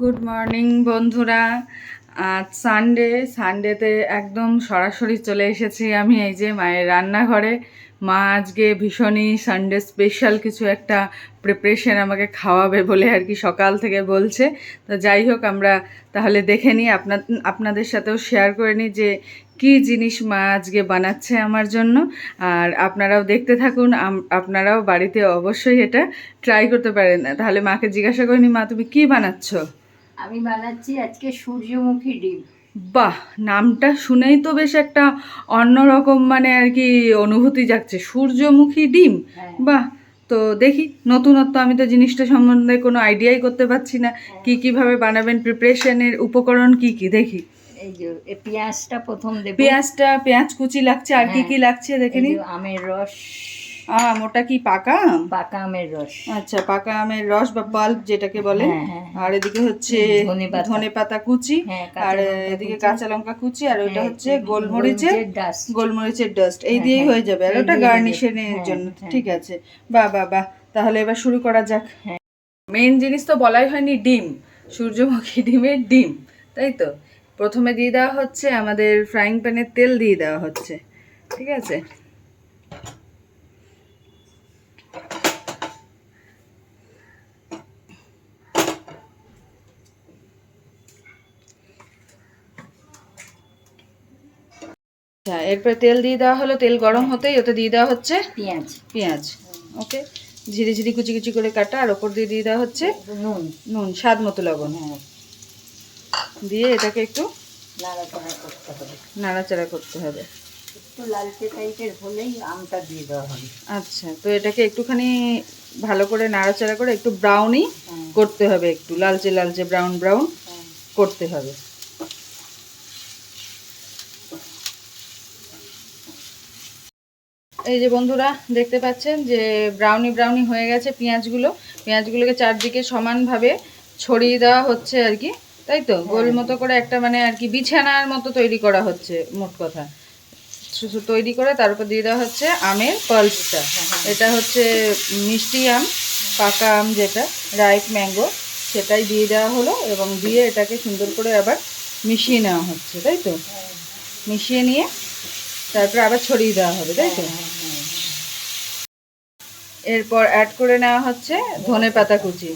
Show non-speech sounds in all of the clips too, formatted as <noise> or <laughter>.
Good morning বন্ধুরা। আজ Sunday সানডেতে একদম সরাসরি চলে এসেছি আমি এই যে মায়ের রান্নাঘরে। মা আজকে ভীষণই সানডে স্পেশাল কিছু একটা প্রিপারেশন আমাকে খাওয়াবে বলে আর কি সকাল থেকে বলছে। তো যাই হোক, আমরা তাহলে দেখে নিই। আপনার আপনাদের সাথেও শেয়ার করে নিই যে কি জিনিস মা আজকে বানাচ্ছে আমার জন্য? আর আপনারাও দেখতে থাকুন আপনারাও বাড়িতে অবশ্যই এটা ট্রাই করতে পারেন। তাহলে মাকে জিজ্ঞাসা করিনি মা তুমি কি বানাচ্ছ? আমি বানাচ্ছি আজকে সূর্যমুখী ডিম। বাহ! নামটা শুনেই তো বেশ একটা অন্যরকম মানে আর কি অনুভূতি যাচ্ছে সূর্যমুখী ডিম? হ্যাঁ। বাহ! তো দেখি নতুনত্ব আমি তো জিনিসটা সম্বন্ধে কোনো আইডিয়াই করতে পারছি না। কি কীভাবে বানাবেন? প্রিপারেশনের উপকরণ কি কি? দেখি। এই যে পেঁয়াজটা প্রথম দেবো। পেঁয়াজটা পেঁয়াজ কুচি লাগছে আর কি হ্যাঁ। কি লাগছে দেখে এই নি আমের রস। আম ওটা কি পাকা আম? পাকা আমের রস। আচ্ছা পাকা আমের রস বা পাল্প যেটাকে বলে। হ্যাঁ, হ্যাঁ। আর এদিকে হচ্ছে ধনে পাতা। কুচি। আর এদিকে কাঁচা। লঙ্কা কুচি আর হ্যাঁ, হচ্ছে গোলমরিচের গোলমরিচের গোলমরিচের ডাস্ট এই দিয়েই হ্যাঁ, যাবে। আর ওটা গার্নিশের জন্য। ঠিক আছে। বাহ বাহ বাহ তাহলে এবার শুরু করা যাক। হ্যাঁ। মেন জিনিস তো বলাই হয়নি ডিম। সূর্যমুখী ডিমের ডিম তাই তো? প্রথমে দিয়ে দেওয়া হচ্ছে আমাদের ফ্রাইং প্যানে তেল দিয়ে দেওয়া হচ্ছে ঠিক আছে? আচ্ছা এরপরে তেল দিয়ে দেওয়া হলো তেল গরম হতেই ওতে দিয়ে দেওয়া হচ্ছে পেঁয়াজ। পেঁয়াজ ওকে ঝিরি ঝিরি কুচি কুচি করে কাটা আর ওপর দিয়ে দিয়ে দেওয়া হচ্ছে নুন। নুন স্বাদ মতো লবণ। হ্যাঁ। দিয়ে এটাকে একটু নাড়াচাড়া করতে হবে। নাড়াচাড়া করতে হবে। একটু লালচে টাইপের হলেই আমটা দিয়ে দেওয়া হবে। আচ্ছা তো এটাকে একটুখানি ভালো করে নাড়াচাড়া করে একটু ব্রাউনই হ্যাঁ। করতে হবে একটু লালচে লালচে ব্রাউন ব্রাউন হ্যাঁ। করতে হবে। এই যে বন্ধুরা দেখতে পাচ্ছেন যে ব্রাউনি ব্রাউনি হয়ে গেছে পেঁয়াজগুলো। পেঁয়াজগুলোকে চারদিকে সমানভাবে ছড়িয়ে দেওয়া হচ্ছে আর কি। তাই তো? গোল মতো করে একটা মানে আর কি বিছানার মতো তৈরি করা হচ্ছে, মোট কথা। শুধু তৈরি করে তার উপর দিয়ে দেওয়া হচ্ছে আমের পালসটা। এটা হচ্ছে মিষ্টি আম, পাকা আম যেটা রাইপ ম্যাঙ্গো, সেটাই দিয়ে দেওয়া হলো এবং দিয়ে এটাকে সুন্দর করে আবার মিশিয়ে নেওয়া হচ্ছে, তাই তো? মিশিয়ে নিয়ে তারপরে আবার ছড়িয়ে দেওয়া হবে, তাই তো? এরপর অ্যাড করে নেওয়া হচ্ছে ধনে পাতা কুচি।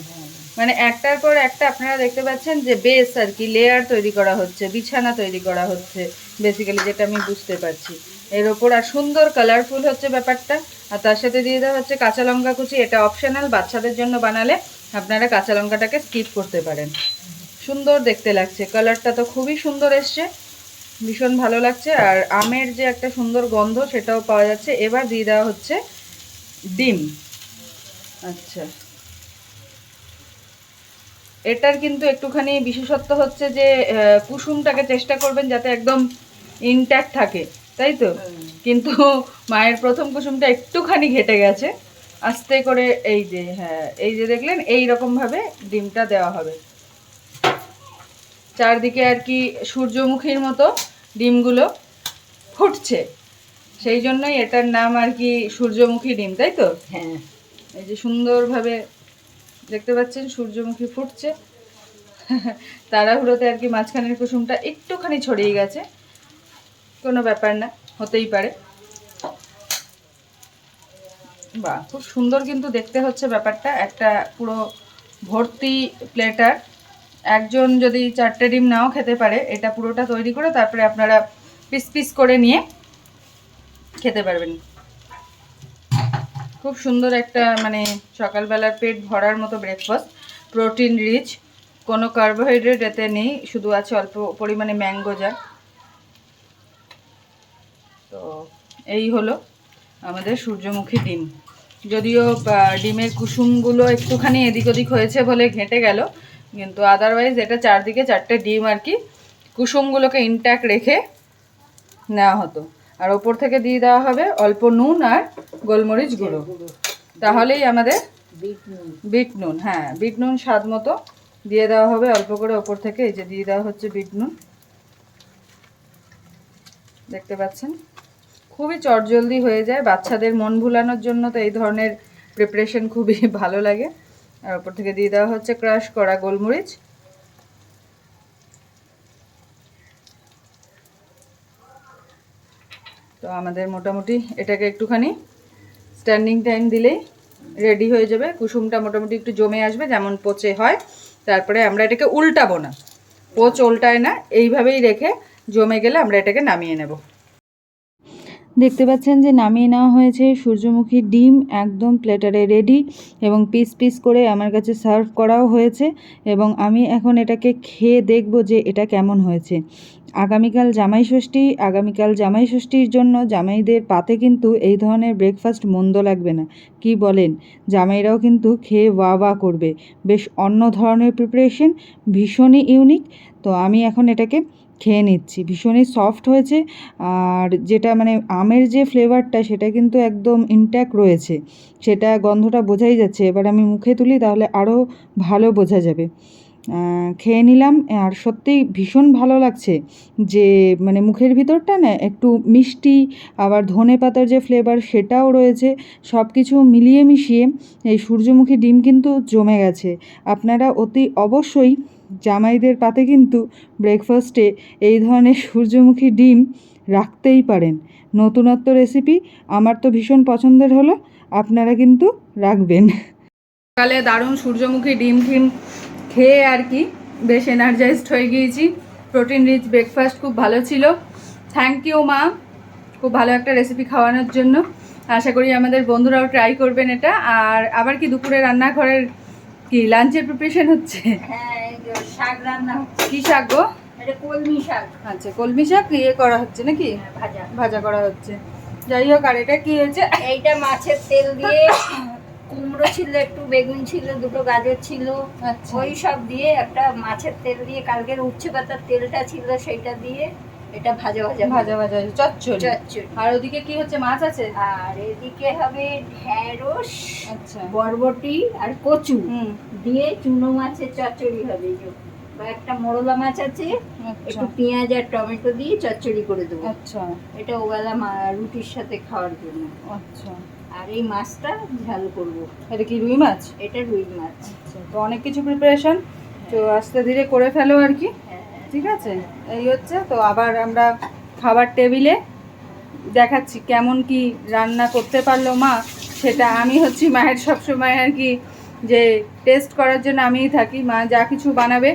মানে একটার পর একটা আপনারা দেখতে পাচ্ছেন যে বেস আর কি লেয়ার তৈরি করা হচ্ছে, বিছানা তৈরি করা হচ্ছে বেসিক্যালি যেটা আমি বুঝতে পারছি। এর ওপর আর সুন্দর কালারফুল হচ্ছে ব্যাপারটা। আর তার সাথে দিয়ে দেওয়া হচ্ছে কাঁচা লঙ্কা কুচি, এটা অপশনাল বাচ্চাদের জন্য বানালে আপনারা কাঁচা লঙ্কাটাকে স্কিপ করতে পারেন। সুন্দর দেখতে লাগছে কালারটা তো খুবই সুন্দর এসছে, ভীষণ ভালো লাগছে। আর আমের যে একটা সুন্দর গন্ধ, সেটাও পাওয়া যাচ্ছে। এবার দিয়ে দেওয়া হচ্ছে ডিম। আচ্ছা। এটার কিন্তু একটুখানি বিশেষত্ব হচ্ছে যে কুসুমটাকে চেষ্টা করবেন যাতে একদম ইনট্যাক্ট থাকে তাই তো? কিন্তু মায়ের প্রথম কুসুমটা একটুখানি ঘেটে গেছে। আস্তে করে এই যে হ্যাঁ এই যে দেখলেন এই রকমভাবে ডিমটা দেওয়া হবে। চারদিকে আর কি সূর্যমুখীর মতো ডিমগুলো ফুটছে। সেই জন্যই এটার নাম আর কি সূর্যমুখী ডিম তাই তো? হ্যাঁ। এই যে সুন্দরভাবে দেখতে পাচ্ছেন, সূর্যমুখী ফুটছে। তাড়াহুড়োতে আর কি মাঝখানের কুসুমটা একটুখানি ছড়িয়ে গেছে। কোনো ব্যাপার না, হতেই পারে। বাহ, খুব সুন্দর কিন্তু দেখতে হচ্ছে ব্যাপারটা। একটা পুরো ভর্তি প্লেটার। একজন যদি চারটে ডিম নাও খেতে পারে, এটা পুরোটা তৈরি করে তারপরে আপনারা পিস পিস করে নিয়ে খেতে পারবেন। খুব সুন্দর একটা মানে সকালবেলার পেট ভরার মতো ব্রেকফাস্ট প্রোটিন রিচ কোনো কার্বোহাইড্রেট এতে নেই, শুধু আছে অল্প পরিমাণে ম্যাঙ্গো যা তো এই হলো আমাদের সূর্যমুখী ডিম। যদিও ডিমের কুসুমগুলো একটুখানি এদিক ওদিক হয়েছে বলে ঘেঁটে গেল, কিন্তু আদারওয়াইজ এটা চারদিকে চারটে ডিম আর কি, কুসুমগুলোকে ইনট্যাক্ট রেখে নেওয়া হতো। আর ওপর থেকে দিয়ে দেওয়া হবে অল্প নুন আর গোলমরিচ গুঁড়ো। তাহলেই আমাদের বিট নুন। হ্যাঁ বিট নুন স্বাদ মতো দিয়ে দেওয়া হবে অল্প করে ওপর থেকে এই যে দিয়ে দেওয়া হচ্ছে বিট নুন। দেখতে পাচ্ছেন? খুবই চটজলদি হয়ে যায় বাচ্চাদের মন ভুলানোর জন্য তো এই ধরনের প্রিপারেশন খুবই ভালো লাগে। আর ওপর থেকে দিয়ে দেওয়া হচ্ছে ক্রাশ করা গোলমরিচ। আমাদের মোটামুটি এটাকে একটুখানি স্ট্যান্ডিং টাইম দিলেই রেডি হয়ে যাবে। কুসুমটা মোটামুটি একটু জমে আসবে, যেমন পচে হয়। তারপরে আমরা এটাকে উল্টাবো না। পোচ উল্টায় না, এইভাবেই রেখে জমে গেলে আমরা এটাকে নামিয়ে নেব। দেখতে পাচ্ছেন যে নামিয়ে নেওয়া হয়েছে সূর্যমুখী ডিম একদম প্লেটারে রেডি এবং পিস পিস করে আমার কাছে সার্ভ করাও হয়েছে এবং আমি এখন এটাকে খেয়ে দেখব যে এটা কেমন হয়েছে। আগামীকাল জামাই ষষ্ঠী, আগামীকাল জামাই ষষ্ঠীর জন্য জামাইদের পাতে কিন্তু এই ধরনের ব্রেকফাস্ট মন্দ লাগবে না। কি বলেন? জামাইরাও কিন্তু খেয়ে ওয়া ওয়া করবে। বেশ অন্য ধরনের প্রিপারেশন ভীষণই ইউনিক তো আমি এখন এটাকে খেয়ে নিচ্ছি। ভীষণই সফট হয়েছে আর যেটা মানে আমের যে ফ্লেভারটা সেটা কিন্তু একদম ইনট্যাক্ট রয়েছে। সেটা গন্ধটা বোঝাই যাচ্ছে। এবার আমি মুখে তুলি তাহলে আরও ভালো বোঝা যাবে। খেয়ে নিলাম আর সত্যিই ভীষণ ভালো লাগছে যে মানে মুখের ভিতরটা না একটু মিষ্টি, আবার ধনে পাতার যে ফ্লেভার সেটাও রয়েছে। সব কিছু মিলিয়ে মিশিয়ে এই সূর্যমুখী ডিম কিন্তু জমে গেছে। আপনারা অতি অবশ্যই জামাইদের পাতে কিন্তু ব্রেকফাস্টে এই ধরনের সূর্যমুখী ডিম রাখতেই পারেন। নতুনত্ব রেসিপি আমার তো ভীষণ পছন্দের হলো, আপনারা কিন্তু রাখবেন। সকালে দারুণ সূর্যমুখী ডিম টিম খেয়ে আর কি বেশ এনার্জাইজড হয়ে গিয়েছি। প্রোটিন রিচ ব্রেকফাস্ট খুব ভালো ছিল। থ্যাংক ইউ মা খুব ভালো একটা রেসিপি খাওয়ানোর জন্য। আশা করি আমাদের বন্ধুরাও ট্রাই করবেন এটা। আর আবার কি দুপুরে রান্নাঘরের কি লাঞ্চের প্রিপারেশন হচ্ছে? হ্যাঁ শাক রান্না কি শাক গো? এটা কলমি শাক। আচ্ছা কলমি শাক ইয়ে করা হচ্ছে নাকি? হ্যাঁ, ভাজা। ভাজা করা হচ্ছে। যাই হোক আর এটা কি হয়েছে? এইটা মাছের তেল দিয়ে কুমড়ো ছিল একটু বেগুন ছিল দুটো গাজর ছিল। আচ্ছা। ওই সব দিয়ে একটা মাছের তেল দিয়ে কালকের উচ্ছে পাতার তেলটা ছিল সেইটা দিয়ে এটা ভাজা ভাজা ভাজা ভাজা চচ্চড়ি। চচ্চড়ি। আর ওদিকে কি হচ্ছে মাছ আছে? আর এদিকে হবে ঢেঁড়স আচ্ছা। বরবটি আর কচু। হুম। দিয়ে চুনো মাছের চচ্চড়ি হবে একটা মোরলা মাছ আছে আচ্ছা। একটু পেঁয়াজ আর টমেটো দিয়ে চচ্চড়ি করে দেবো। আচ্ছা। এটা ওবেলা রুটির সাথে খাওয়ার জন্য। আচ্ছা। আর এই মাছটা ঝাল করব। এটা কি রুই মাছ? এটা রুই মাছ। আচ্ছা তো অনেক কিছু প্রিপারেশন তো আস্তে ধীরে করে ফেলো আর কি। ঠিক আছে? এই হচ্ছে, তো আবার আমরা খাবার টেবিলে দেখাচ্ছি কেমন কি রান্না করতে পারল মা। সেটা আমি হচ্ছি মায়ের সবসময় আর কি যে টেস্ট করার জন্য আমিই থাকি। মা যা কিছু বানাবে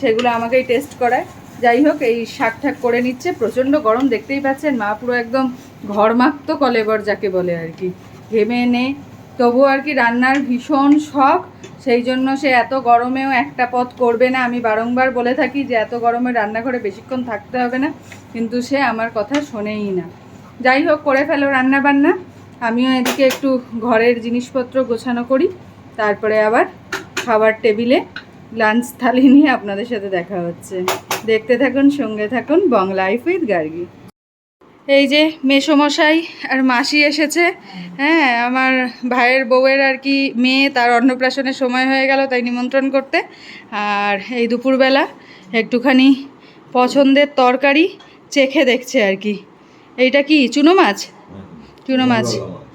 সেগুলো আমাকেই টেস্ট করায়। যাই হোক, এই শাক ঠাক করে নিচ্ছে। প্রচণ্ড গরম দেখতেই পাচ্ছেন মা, পুরো একদম ঘরমাক্ত কলেবর যাকে বলে আর কি। ঘেমে নে তবু আর কি রান্নার ভীষণ শখ, সেই জন্য সে এত গরমেও একটা পথ করবে না। আমি বারংবার বলে থাকি যে এত গরমে রান্নাঘরে বেশিক্ষণ থাকতে হবে না, কিন্তু সে আমার কথা শোনেই না। যাই হোক, করে ফেলো রান্না বান্না আমিও এদিকে একটু ঘরের জিনিসপত্র গোছানো করি, তারপরে আবার খাবার টেবিলে লাঞ্চ থালি নিয়ে আপনাদের সাথে দেখা হচ্ছে। দেখতে থাকুন, সঙ্গে থাকুন, বং লাইফ উইথ গার্গি। এই যে মেসোমশাই আর মাসি এসেছে হ্যাঁ আমার ভাইয়ের বউয়ের আর কি মেয়ে তার অন্নপ্রাশনের সময় হয়ে গেল তাই নিমন্ত্রণ করতে। আর এই দুপুরবেলা একটুখানি পছন্দের তরকারি চেখে দেখছে আর কি। এইটা কি চুনো মাছ? চুনো মাছ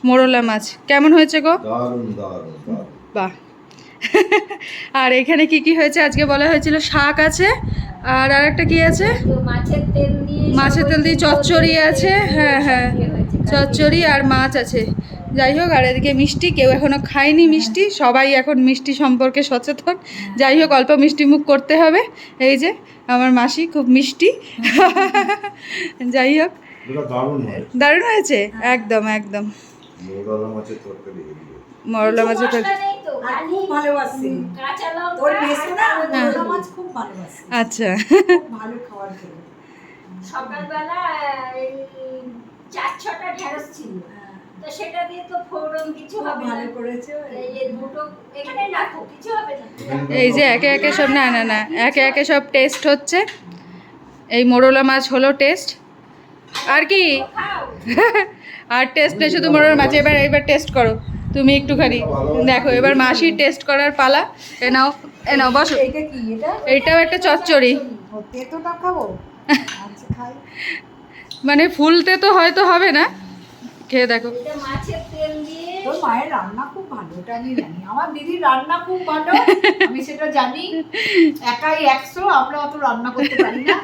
মোরলা মাছ। কেমন হয়েছে গো? বাহ। আর এখানে কি কি হয়েছে? আজকে বলা হয়েছিল শাক আছে। আর আরেকটা কি আছে? মাছের তেল দিয়ে মাছের তেল চচ্চড়ি আছে। হ্যাঁ হ্যাঁ। চচ্চড়ি আর মাছ আছে। যাই হোক আর এদিকে মিষ্টি কেউ এখনও খায়নি মিষ্টি। সবাই এখন মিষ্টি সম্পর্কে সচেতন। যাই হোক অল্প মিষ্টি মুখ করতে হবে। এই যে আমার মাসি খুব মিষ্টি। যাই হোক। দারুণ হয়েছে। একদম একদম। হয়। মরলা মাছের হ্যাঁ। মোরলা মাছ খুব আচ্ছা। সকালবেলা এই চার ছটা ঢেঁড়স ছিল। তো সেটা দিয়ে তো ফোড়ন কিছু হবে ভালো করেছে। এই যে দুটো এখানে রাখো কিছু হবে না। এই যে একে একে সব না না না একে একে সব টেস্ট হচ্ছে। এই মোরলা মাছ হলো টেস্ট আর কি? আর টেস্ট <laughs> নেই শুধু মোরলা মাছ। এবার এবার টেস্ট করো। তুমি একটুখানি দেখো এবার মাসির টেস্ট করার পালা। এনাও নাও এ নাও বসো। এটাও এইটাও একটা চচ্চড়ি। আচ্ছা মানে ফুলতে তো হয়তো হবে না। খেয়ে দেখো। মাছের তেল তোর মায়ের রান্না খুব ভালো ওটা আমি জানি। আমার দিদির রান্না খুব ভালো আমি সেটা জানি। একাই একশো আমরা অত রান্না করতে পারি না।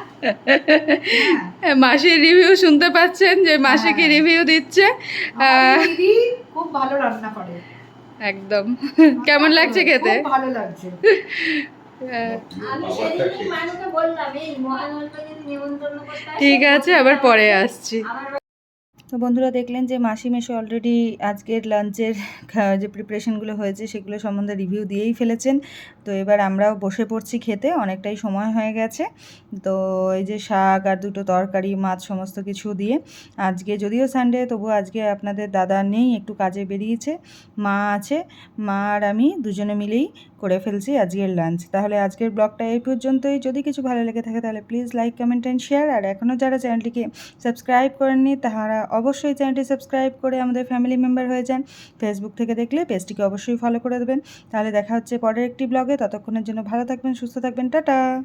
হ্যাঁ, মাসির রিভিউ শুনতে পাচ্ছেন যে মাসি কি হ্যাঁ। রিভিউ দিচ্ছে। দিদি খুব ভালো রান্না করে। একদম। কেমন লাগছে খেতে? ভালো লাগছে। আমি খাবারটা সেদিনই খেয়ে। মানুকে বললাম এই মহানন্দা যদি নিমন্ত্রণ করতে আসে, ঠিক আছে আবার পরে আসছি। তো বন্ধুরা দেখলেন যে মাসি মেশো অলরেডি আজকের লাঞ্চের <laughs> যে প্রিপারেশনগুলো হয়েছে সেগুলো সম্বন্ধে রিভিউ দিয়েই ফেলেছেন। তো এবার আমরাও বসে পড়ছি খেতে, অনেকটাই সময় হয়ে গেছে। তো এই যে শাক আর দুটো তরকারি, মাছ সমস্ত কিছু দিয়ে আজকে যদিও সানডে তবু আজকে আপনাদের দাদা নেই, একটু কাজে বেরিয়েছে। মা আছে, মা আর আমি দুজনে মিলেই করে ফেলছি আজকের লাঞ্চ তাহলে আজকের ব্লগটা এই পর্যন্তই। যদি কিছু ভালো লেগে থাকে তাহলে please like comment and share আর এখনও যারা চ্যানেলটিকে সাবস্ক্রাইব করেননি তারা অবশ্যই চ্যানেলটি সাবস্ক্রাইব করে আমাদের ফ্যামিলি মেম্বার হয়ে যান। ফেসবুক থেকে দেখলে পেজটিকে অবশ্যই ফলো করে দেবেন। তাহলে দেখা হচ্ছে পরের একটি ব্লগে ততক্ষণের জন্য ভালো থাকবেন, সুস্থ থাকবেন। টাটা!